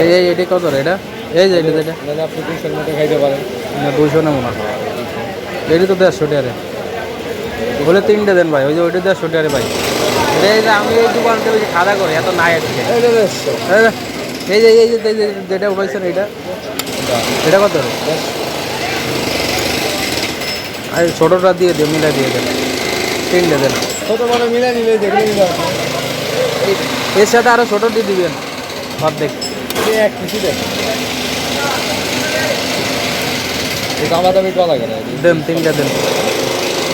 এই এই এটা কত রে এটা? এই যে এটা যেটা। নাহলে আপনি দুশোর মতো খাইতে পারেন। না দুইশো নেব না। এটি তো দেড়শো টাকারে। বলে তিনটে দেন ভাই ওই যে ওইটা দেড়শো টাকারে ভাই। এই যে আমি এই দোকান থেকে খাওয়া করে এত নাই আজকে এই যে এই যে- যেটা উঠাইছেন এটা। এটা কত রে? আর ছোটোটা দিয়ে দিও মিলা দিয়ে দেন। তিনটে দেন। ছোটো বড় মিলে নিলে যেগুলো এর সাথে আরও ছোটো দিয়ে দিবেন। অর্ধেক এক কিছু এই দামা দামি কলা কেন দেন তিনটে দেন।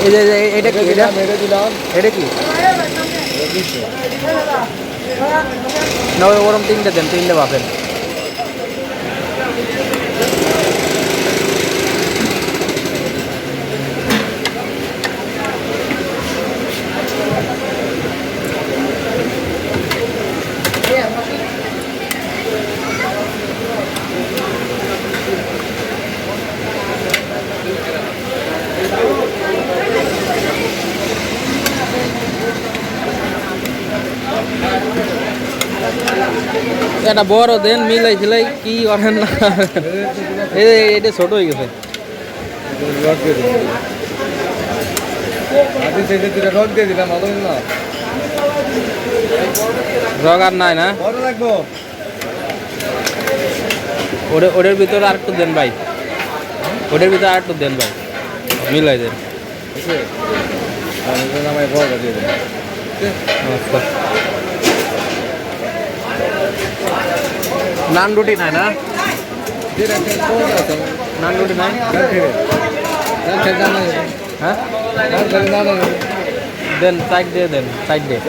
এই যে এটা কি? এটা? মেরে দিলাম। এটা কি? দুশো না ওরম তিনটে দেন তিনটে ভাবেন একটা বড় দেন, মিলাই ছিলাই কি করেন না এটা ছোট হয়ে গেছে। রগ আর নাই না? ওদের ভিতরে আর একটু দেন ভাই। ওদের ভিতরে আর একটু দেন ভাই। মিলাই দেন। আচ্ছা। নান রুটি নাই না? নান রুটি নাই? হ্যাঁ? দেন সাইড দিয়ে দেন সাইড দিয়ে।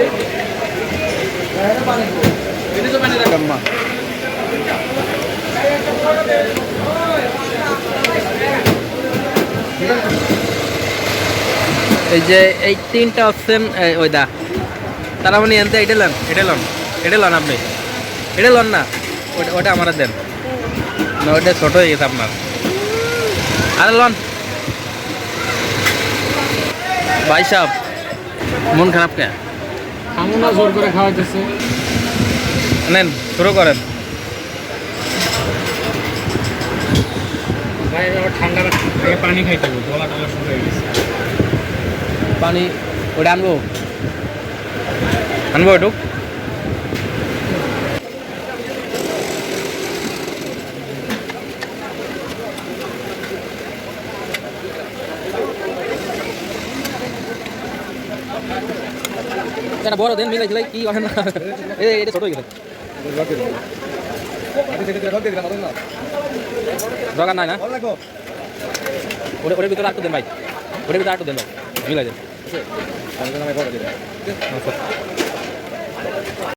এই যে এই তিনটা অপশন ওই দা তারা মানে এনতে এটা লন এটা লন এটা লন আপনি। এটা লন না। ওটা ওটা আমার দেন না ওটা ছোট হয়ে গেছে আপনার। আরে লন। ভাই সাহেব মন খারাপ কে? আমি না জোর করে খাওয়াইতেছে। নেন শুরু করেন। ভাই ঠান্ডা পানি খাইতে হবে গলা টলা শুরু হয়ে গেছে। পানি ওটা আনব? আনব একটু এটা বড় দেন মিলাই কি হয় না? এটা ছোট হয়ে গেল। দরকার নাই না? ওটার ভিতরে আটটু দেন ভাই। ওটার ভিতরে আটটু দেন ভাই। মিলাই দেন।